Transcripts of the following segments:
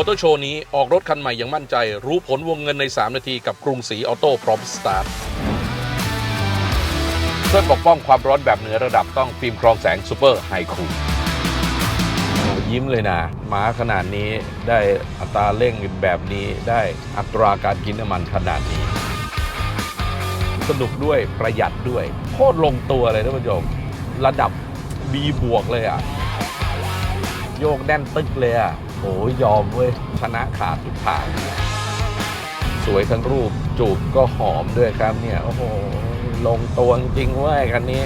มอเตอร์โชว์นี้ออกรถคันใหม่อย่างมั่นใจ รู้ผลวงเงินใน 3 นาทีกับกรุงศรีออโต้พร้อมสตาร์ทเพื่อปกป้องความร้อนแบบเหนือระดับต้องฟิล์มกรองแสงซูเปอร์ไฮคูลยิ้มเลยนะม้าขนาดนี้ได้อัตราเร่งแบบนี้ได้อัตราการกินน้ำมันขนาดนี้ สนุกด้วยประหยัดด้วยโคตรลงตัวเลยท่านผู้ชมระดับ B บวกเลยอะ โยกแน่นตึกเลยอะ โอ้ยยอมเว้ย ชนะขาดทุกทาง สวยทั้งรูปจูบก็หอมด้วยครับเนี่ย โอ้โห ลงตัวจริงๆเว้ยคันนี้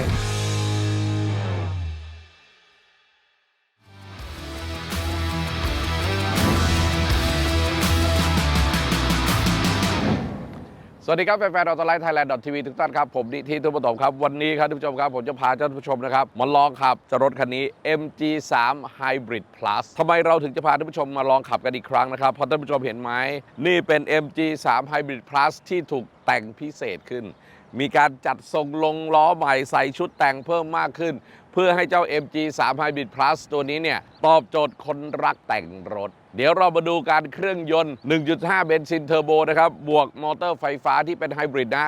สวัสดีครับแฟนๆเราตไลท์ไทยแลนด์ทีวีทุกท่านครับ ผมนิธิทุปฐมครับ วันนี้ครับท่านผู้ชมครับ ผมจะพาท่านผู้ชมนะครับ มาลองขับจะรถคันนี้ MG3 Hybrid Plus ทำไมเราถึงจะพาท่านผู้ชมมาลองขับกันอีกครั้งนะครับเพราะท่านผู้ชมเห็นไหมนี่เป็น MG3 Hybrid Plus ที่ถูกแต่งพิเศษขึ้น มีการจัดทรงลงล้อใหม่ใส่ชุดแต่งเพิ่มมากขึ้น เพื่อให้เจ้า MG3 Hybrid Plus ตัวนี้เนี่ยตอบโจทย์คนรักแต่งรถ เดี๋ยวเรามาดูการเครื่องยนต์ 1.5 เบนซินเทอร์โบนะครับ บวกมอเตอร์ไฟฟ้าที่เป็นไฮบริดนะ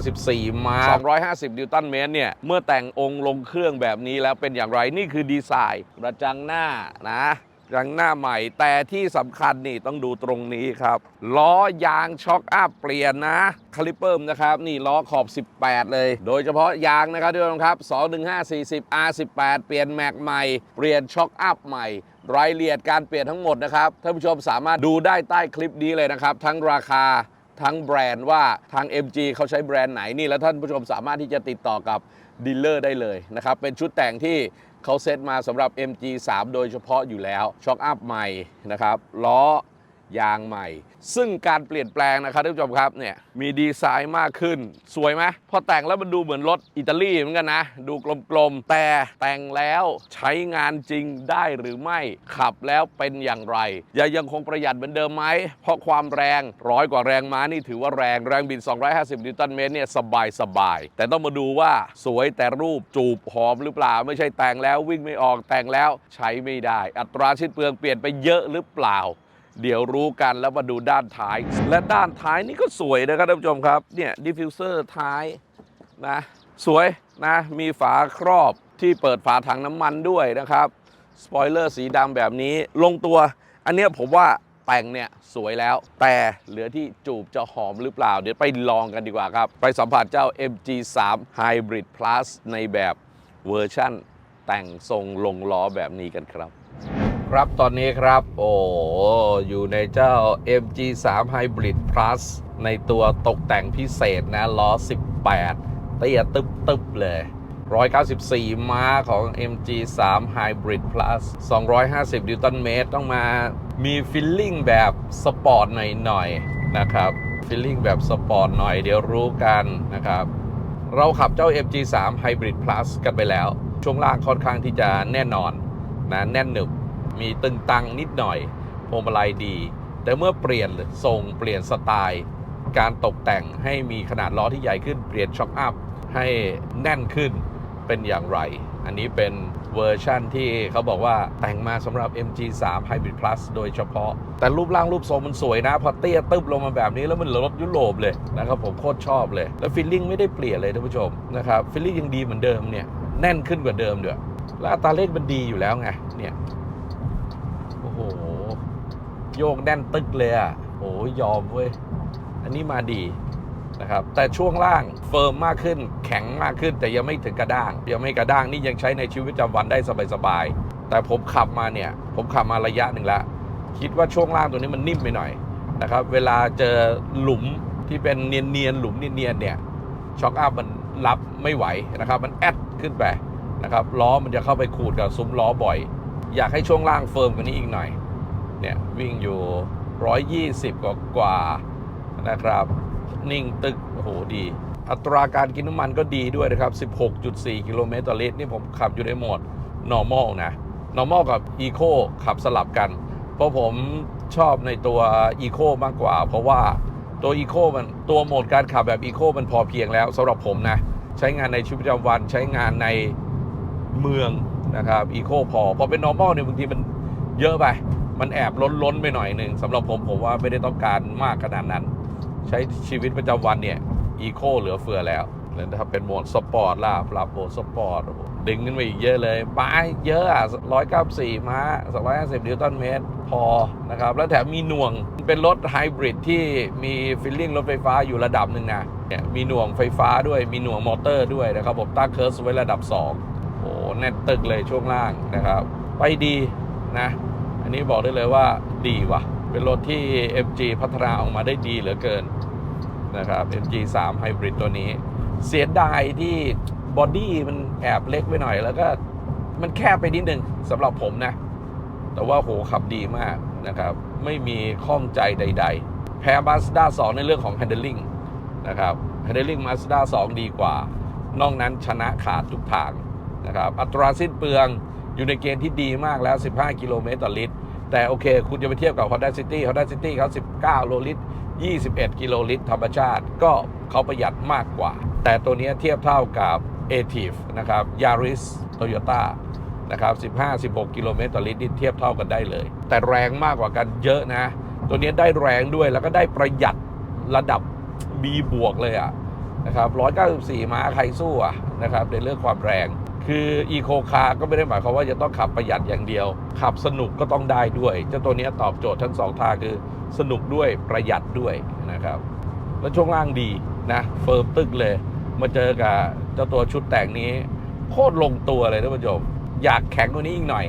194 มา 250 นิวตันเมตรเนี่ย เมื่อแต่งองค์ลงเครื่องแบบนี้แล้วเป็นอย่างไร นี่คือดีไซน์กระจังหน้านะกระังหน้าใหม่แต่ที่สำคัญนี่ต้องดูตรงนี้ครับ ล้อยางช็อคอัพเปลี่ยนนะคลิปเปอร์นะครับ นี่ล้อขอบ 18 เลย โดยเฉพาะยางนะครับทุกท่านครับ 215 40 R18 เปลี่ยนแม็กใหม่ เปลี่ยนช็อคอัพใหม่ รายละเอียดการเปลี่ยนทั้งหมดนะครับท่านผู้ชมสามารถดูได้ใต้คลิปนี้เลยนะครับ ทั้งราคาทั้งแบรนด์ว่าทาง MG เขาใช้แบรนด์ไหนนี่แล้วท่านผู้ชมสามารถที่จะติดต่อกับดีลเลอร์ได้เลยนะครับ เป็นชุดแต่งที่เขาเซตมาสำหรับ MG3 โดยเฉพาะอยู่แล้วช็อคอัพใหม่นะครับล้อ ยางใหม่ ซึ่งการเปลี่ยนแปลงนะครับท่านผู้ชมครับเนี่ยมีดีไซน์มากขึ้น สวยไหมพอแต่งแล้วมันดูเหมือนรถอิตาลีเหมือนกันนะ ดูกลมๆ แต่แต่งแล้วใช้งานจริงได้หรือไม่ขับแล้วเป็นอย่างไรยังยังคงประหยัดเหมือนเดิมไหม เพราะความแรงร้อยกว่าแรงม้านี่ถือว่าแรงแรงบิน 250 นิวตันเมตรเนี่ยสบายสบายแต่ต้องมาดูว่าสวยแต่รูปจูบหอมหรือเปล่า ไม่ใช่แต่งแล้ววิ่งไม่ออกแต่งแล้วใช้ไม่ได้ อัตราชิ้นเปลืองเปลี่ยนไปเยอะหรือเปล่า เดี๋ยวรู้กันแล้วมาดูด้านท้าย และด้านท้ายนี่ก็สวยนะครับท่านผู้ชมครับเนี่ยดิฟฟิวเซอร์ท้ายนะสวยนะมีฝาครอบที่เปิดฝาถังน้ำมันด้วยนะครับสปอยเลอร์สีดำแบบนี้ลงตัว อันนี้ผมว่าแต่งเนี่ยสวยแล้ว แต่เหลือที่จูบจะหอมหรือเปล่า เดี๋ยวไปลองกันดีกว่าครับ ไปสัมผัสเจ้า MG3 Hybrid Plus ในแบบเวอร์ชั่นแต่งทรงลงล้อแบบนี้กันครับ ครับตอนนี้ครับ โอ้อยู่ในเจ้า MG3 Hybrid Plus ในตัวตกแต่งพิเศษนะล้อ 18 เตี้ยตึบตึบๆเลย 194 ม้าของ MG3 Hybrid Plus 250 นิวตันเมตร ต้องมามีฟิลลิ่งแบบสปอร์ตหน่อยๆนะครับฟิลลิ่งแบบสปอร์ตหน่อยเดี๋ยวรู้กันนะครับเราขับเจ้า MG3 Hybrid Plus กันไปแล้ว ช่วงล่างค่อนข้างที่จะแน่นอนนะแน่นหนึบ มีตึงตังนิดหน่อยพวงมาลัยดี แต่เมื่อเปลี่ยนทรงเปลี่ยนสไตล์การตกแต่งให้มีขนาดล้อที่ใหญ่ขึ้นเปลี่ยนช็อคอัพให้แน่นขึ้นเป็นอย่างไร อันนี้เป็นเวอร์ชั่นที่เขาบอกว่าแต่งมาสำหรับ MG3 Hybrid Plus โดยเฉพาะ แต่รูปร่างรูปทรงมันสวยนะ พอเตี้ยตึบลงมาแบบนี้แล้วมันเหลือรถยุโรปเลยนะครับผมโคตรชอบเลย แล้วฟิลลิ่งไม่ได้เปลี่ยนเลยท่านผู้ชมนะครับฟิลลิ่งยังดีเหมือนเดิมเนี่ย แน่นขึ้นกว่าเดิมด้วย แล้วอัตราเร่งมันดีอยู่แล้วไงเนี่ย โยกแน่นตึกเลยอะโอ้ยยอมเว้ย อันนี้มาดีนะครับ แต่ช่วงล่างเฟิร์มมากขึ้น แข็งมากขึ้น แต่ยังไม่ถึงกระด้าง ยังไม่กระด้างนี่ยังใช้ในชีวิตประจำวันได้สบายๆ แต่ผมขับมาเนี่ย ผมขับมาระยะหนึ่งแล้ว คิดว่าช่วงล่างตัวนี้มันนิ่มไปหน่อยนะครับ เวลาเจอหลุมที่เป็นเนียนๆ หลุมเนียนๆ เนี่ยช็อคอัพมันรับไม่ไหวนะครับ มันแอดขึ้นไปนะครับ ล้อมันจะเข้าไปขูดกับซุ้มล้อบ่อย อยากให้ช่วงล่างเฟิร์มกว่านี้อีกหน่อย เนี่ยวิ่งอยู่ 120 กว่ากว่านะครับ นิ่งตึกโอ้โหดี อัตราการกินน้ำมันก็ดีด้วยนะครับ 16.4 กิโลเมตรต่อลิตรนี่ผมขับอยู่ในโหมด normal นะ normal กับ eco ขับสลับกัน เพราะผมชอบในตัว eco มากกว่า เพราะว่าตัว eco มันตัวโหมดการขับแบบ eco มันพอเพียงแล้วสำหรับผมนะ ใช้งานในชีวิตประจำวันใช้งานในเมืองนะครับ eco พอพอเป็น normal เนี่ยบางทีมันเยอะไป มันแอบล้นล้นไปหน่อยหนึ่งสำหรับผมผมว่าไม่ได้ต้องการมากขนาดนั้น ใช้ชีวิตประจำวันเนี่ยอีโคเหลือเฟือแล้วแล้วถ้าเป็นโหมดสปอร์ตล่ะปรับโหมดสปอร์ตดึงขึ้นไปอีกเยอะเลยม้าเยอะอะ194ม้า250นิวตันเมตร พอนะครับ แล้วแถมมีหน่วงเป็นรถไฮบริดที่มีฟิลลิ่งรถไฟฟ้าอยู่ระดับหนึ่งนะเนี่ยมีหน่วงไฟฟ้าด้วยมีหน่วงมอเตอร์ด้วยนะครับผมตั้งเคิร์สไว้ระดับ 2 โอ้โหแน่นตึกเลยช่วงล่างนะครับ ไปดีนะ อันนี้บอกได้เลยว่าดีว่ะ เป็นรถที่ MG พัฒนาออกมาได้ดีเหลือเกินนะครับ MG 3 Hybrid ตัวนี้ เสียดายที่บอดี้มันแอบเล็กไปหน่อย แล้วก็มันแคบไปนิดนึงสำหรับผมนะ แต่ว่าโหขับดีมากนะครับ ไม่มีข้องใจใด ๆ แพ้ Mazda 2 ในเรื่องของ handling นะครับ handling Mazda 2 ดีกว่า นอกนั้นชนะขาดทุกทางนะครับ อัตราสิ้นเปลือง อยู่ในเกณฑ์ที่ดีมากแล้ว 15 กิโลเมตรต่อลิตร แต่โอเค คุณจะไปเทียบกับ Honda City Honda City เขา 19 โลลิตร 21 กิโลลิตรธรรมชาติ ก็เขาประหยัดมากกว่า แต่ตัวนี้เทียบเท่ากับ a t i v นะครับ Yaris Toyota นะครับ 15-16 กิโลเมตรต่อลิตรนี่เทียบเท่ากันได้เลย แต่แรงมากกว่ากันเยอะนะ ตัวนี้ได้แรงด้วยแล้วก็ได้ประหยัดระดับ B บวกเลยอะนะครับ 194 ม้าใครสู้อะนะครับในเรื่องความแรง คืออีโคคาร์ก็ไม่ได้หมายความว่าจะต้องขับประหยัดอย่างเดียว ขับสนุกก็ต้องได้ด้วยเจ้าตัวนี้ตอบโจทย์ทั้งสองทางคือสนุกด้วยประหยัดด้วยนะครับ แล้วช่วงล่างดีนะเฟิร์มตึกเลย มาเจอกับเจ้าตัวชุดแต่งนี้ โคตรลงตัวเลยท่านผู้ชมอยากแข็งกว่านี้อีกหน่อย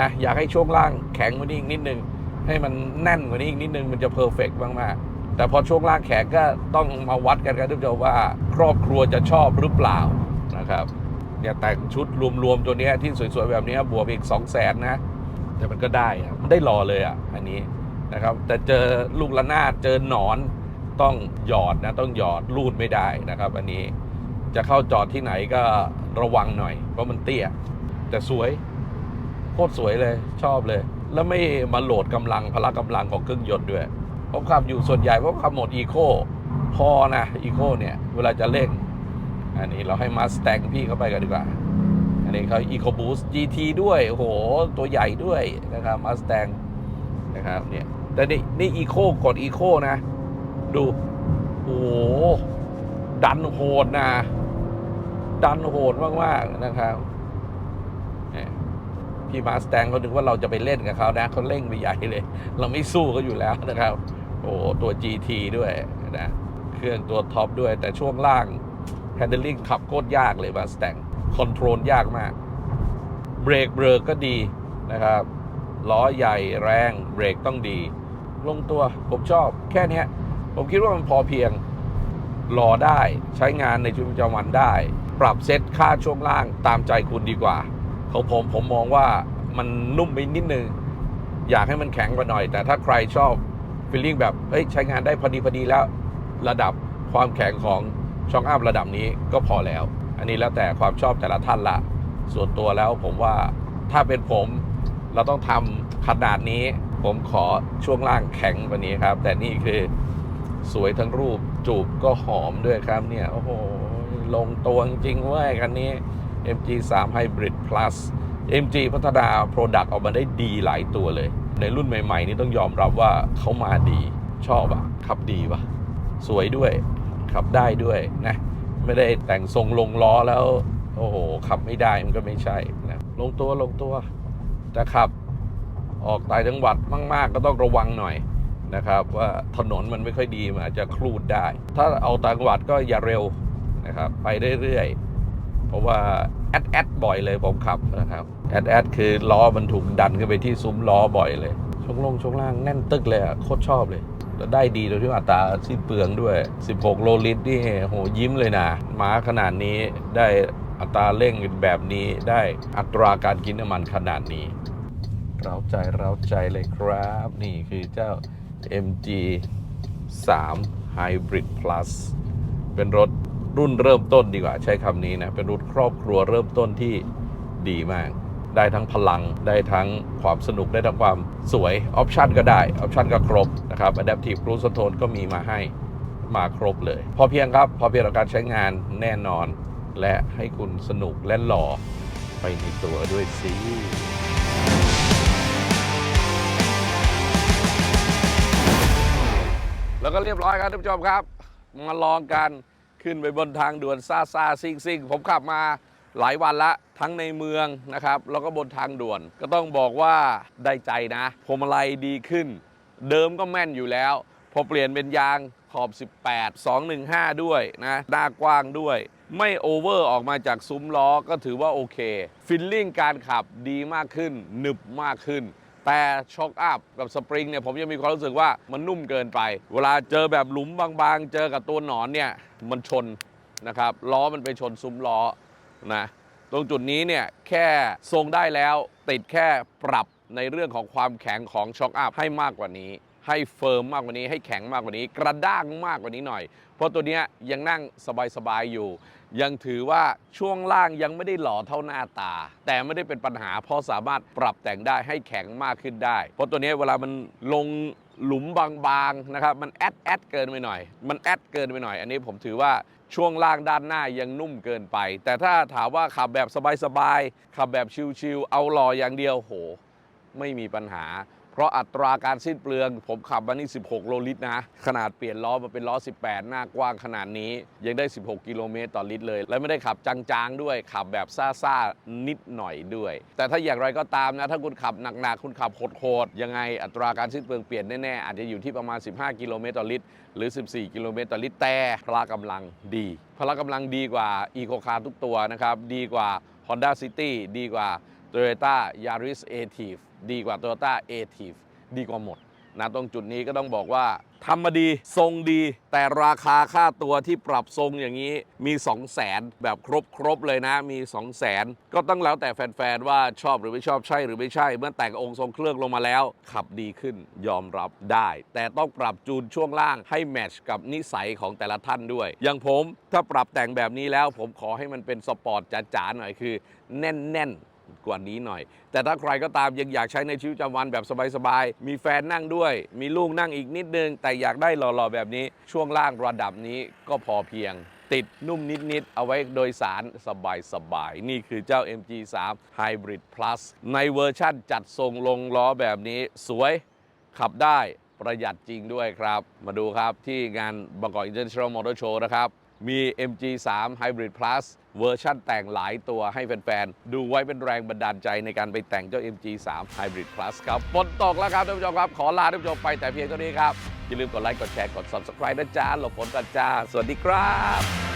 นะอยากให้ช่วงล่างแข็งกว่านี้อีกนิดนึง ให้มันแน่นกว่านี้อีกนิดนึงมันจะเพอร์เฟกต์มากๆแต่พอช่วงล่างแข็งก็ต้องมาวัดกันครับท่านผู้ชมว่า ครอบครัวจะชอบหรือเปล่านะครับ เนี่ยแต่งชุดรวมๆตัวนี้ที่สวยๆแบบนี้บวกอีก2 0 0แสนนะ แต่มันก็ได้อะมันได้รอเลยอะอันนี้นะครับ แต่เจอลูกระนาดเจอหนอนต้องหยอดนะต้องหยอดรูดไม่ได้นะครับ อันนี้จะเข้าจอดที่ไหนก็ระวังหน่อย เพราะมันเตี้ย แต่สวยโคตรสวยเลยชอบเลย แล้วไม่มาโหลดกำลังพละกำลังของเครื่องยนต์ด้วยผมขับอยู่ส่วนใหญ่ผมขับโหมดอีโคพอนะอีโคเนี่ย เวลาจะเร่ง อันนี้เราให้มาส t ต n พี่เข้าไปกันดีกว่า อันนี้เขา EcoBoost GT ด้วยโอ้โหตัวใหญ่ด้วยนะครับมาส t ต n นะครับเนี่ยแต่นี่นี่ Eco กด Eco นะ ดูโอ้โหดันโหดนะ ดันโหดมากๆนะครับนี่พี่มาส t ต n เขาถึงว่าเราจะไปเล่นกับเขานะเขาเร่งไปใหญ่เลย เราไม่สู้เขาอยู่แล้วนะครับ โอ้โหตัว GT ด้วยนะ เครื่องตัวท็อปด้วยแต่ช่วงล่าง handling ขับโคตรยากเลยมาส t ต n คอนโทรลยากมากเบรกเบรกก็ดีนะครับล้อใหญ่แรงเบรกต้องดี ลงตัวผมชอบแค่นี้ผมคิดว่ามันพอเพียงรอได้ใช้งานในชีวิตประจำวันได้ ปรับเซตค่าช่วงล่างตามใจคุณดีกว่า ของผมผมมองว่ามันนุ่มไปนิดนึง อยากให้มันแข็งกว่าหน่อย แต่ถ้าใครชอบฟีลลิ่งแบบเฮ้ยใช้งานได้พอดีพอดีแล้ว ระดับความแข็งของ ช่องอัพระดับนี้ก็พอแล้ว อันนี้แล้วแต่ความชอบแต่ละท่านละส่วนตัวแล้วผมว่าถ้าเป็นผมเราต้องทำขนาดนี้ ผมขอช่วงล่างแข็งว่านี้ครับ แต่นี่คือสวยทั้งรูปจูบก็หอมด้วยครับเนี่ย โอ้โห ลงตัวจริงๆเว้ยคันนี้ MG 3 Hybrid Plus MG พัฒนา Product ออกมาได้ดีหลายตัวเลย ในรุ่นใหม่ ๆ นี่ต้องยอมรับว่าเขามาดีชอบอะขับดีวะสวยด้วย ขับได้ด้วยนะไม่ได้แต่งทรงลงล้อแล้ว โอ้โห ขับไม่ได้มันก็ไม่ใช่นะลงตัวลงตัวแต่ขับออกต่างจังหวัดมาก ๆ ก็ต้องระวังหน่อยนะครับ ว่าถนนมันไม่ค่อยดีมันอาจจะคลูดได้ ถ้าเอาต่างจังหวัดก็อย่าเร็วนะครับไปเรื่อยๆเพราะว่าแอดแอดบ่อยเลยผมขับนะครับแอดแอดคือล้อมันถูกดันขึ้นไปที่ซุ้มล้อบ่อยเลยช่วงลงช่วงล่างแน่นตึกเลยอะโคตรชอบเลย แล้วได้ดีโดยที่อัตราสิ้นเปลืองด้วย 16 โลลิตรนี่โหยิ้มเลยนะม้าขนาดนี้ได้อัตราเร่งแบบนี้ได้อัตราการกินน้ำมันขนาดนี้เราใจเราใจเลยครับ นี่คือเจ้า MG 3 Hybrid Plus เป็นรถรุ่นเริ่มต้นดีกว่าใช้คำนี้นะ เป็นรถครอบครัวเริ่มต้นที่ดีมาก ได้ทั้งพลังได้ทั้งความสนุกได้ทั้งความสวยออปชันก็ได้ออปชันก็ครบนะครับ Adaptive Cruise Control ก็มีมาให้มาครบเลย พอเพียงครับ พอเพียงต่อการใช้งานแน่นอน และให้คุณสนุกและหล่อไปในตัวด้วยสิแล้วก็เรียบร้อยครับท่านผู้ชมครับ มาลองกันขึ้นไปบนทางด่วนซาซาซิงซิงผมขับมา หลายวันละทั้งในเมืองนะครับแล้วก็บนทางด่วน ก็ต้องบอกว่าได้ใจนะพวงมาลัยดีขึ้น เดิมก็แม่นอยู่แล้ว พอเปลี่ยนเป็นยางขอบ 18 215 ด้วยนะหน้ากว้างด้วย ไม่โอเวอร์ออกมาจากซุ้มล้อก็ถือว่าโอเคฟิลลิ่งการขับดีมากขึ้นหนึบมากขึ้นแต่ช็อคอัพกับสปริงเนี่ยผมยังมีความรู้สึกว่ามันนุ่มเกินไป เวลาเจอแบบหลุมบางๆ เจอกับตัวหนอนเนี่ยมันชนนะครับล้อมันไปชนซุ้มล้อ นะตรงจุดนี้เนี่ยแค่ทรงได้แล้วติดแค่ปรับในเรื่องของความแข็งของช็อคอัพให้มากกว่านี้ ให้เฟิร์มมากกว่านี้ ให้แข็งมากกว่านี้ กระด้างมากกว่านี้หน่อย เพราะตัวเนี้ยยังนั่งสบายๆอยู่ ยังถือว่าช่วงล่างยังไม่ได้หล่อเท่าหน้าตา แต่ไม่ได้เป็นปัญหา เพราะสามารถปรับแต่งได้ให้แข็งมากขึ้นได้ เพราะตัวเนี้ยเวลามันลงหลุมบางๆนะครับมันแอดแอดเกินไปหน่อย มันแอดเกินไปหน่อย อันนี้ผมถือว่า ช่วงล่างด้านหน้ายังนุ่มเกินไป แต่ถ้าถามว่าขับแบบสบายๆขับแบบชิลๆเอาหล่ออย่างเดียวโห ไม่มีปัญหา เพราะอัตราการสิ้นเปลือง ผมขับมานี่ 16 โลลิตรนะ ขนาดเปลี่ยนล้อมาเป็นล้อ 18 หน้ากว้างขนาดนี้ ยังได้ 16 กิโลเมตรต่อลิตรเลย และไม่ได้ขับจางๆด้วยขับแบบซ่าๆนิดหน่อยด้วย แต่ถ้าอย่างไรก็ตามนะ ถ้าคุณขับหนักๆคุณขับโหดๆยังไงอัตราการสิ้นเปลืองเปลี่ยนแน่ๆอาจจะอยู่ที่ประมาณ 15 กิโลเมตรต่อลิตรหรือ 14 กิโลเมตรต่อลิตรแต่พละกำลังดี พละกำลังดีกว่าอีโคคาร์ทุกตัวนะครับดีกว่า Honda City ดีกว่า Toyota Yaris a t i v ดีกว่า Toyota a t i v ดีกว่าหมดนะตรงจุดนี้ก็ต้องบอกว่าทำมาดีทรงดี แต่ราคาค่าตัวที่ปรับทรงอย่างนี้มี 2 0 0แสนแบบครบครบเลยนะมี 2 0 0แสนก็ต้องแล้วแต่แฟนๆว่าชอบหรือไม่ชอบใช่หรือไม่ใช่ เมื่อแต่งองค์ทรงเครื่องลงมาแล้ว ขับดีขึ้นยอมรับได้ แต่ต้องปรับจูนช่วงล่างให้แมชกับนิสัยของแต่ละท่านด้วย อย่างผมถ้าปรับแต่งแบบนี้แล้วผมขอให้มันเป็นสปอร์ตจ๋าๆหน่อยคือ แน่นๆ กว่านี้หน่อย แต่ถ้าใครก็ตามยังอยากใช้ในชีวิตประจำวันแบบสบายๆ มีแฟนนั่งด้วย มีลูกนั่งอีกนิดนึง แต่อยากได้หล่อๆ แบบนี้ ช่วงล่างระดับนี้ก็พอเพียง ติดนุ่มนิดๆ เอาไว้โดยสารสบายๆ นี่คือเจ้า MG3 Hybrid Plus ในเวอร์ชั่นจัดทรงลงล้อแบบนี้ สวยขับได้ประหยัดจริงด้วยครับ มาดูครับที่งานบางกอก International Motor Show นะครับ มี MG3 Hybrid Plus เวอร์ชั่นแต่งหลายตัวให้แฟนๆ ดูไว้เป็นแรงบันดาลใจในการไปแต่งเจ้า MG3 Hybrid Plus ครับฝนตกแล้วครับท่านผู้ชมครับ ขอลาท่านผู้ชมไปแต่เพียงเท่านี้ครับ อย่าลืมกดไลค์ กดแชร์ กด Subscribe นะจ๊ะหลบฝนกันจ้า สวัสดีครับ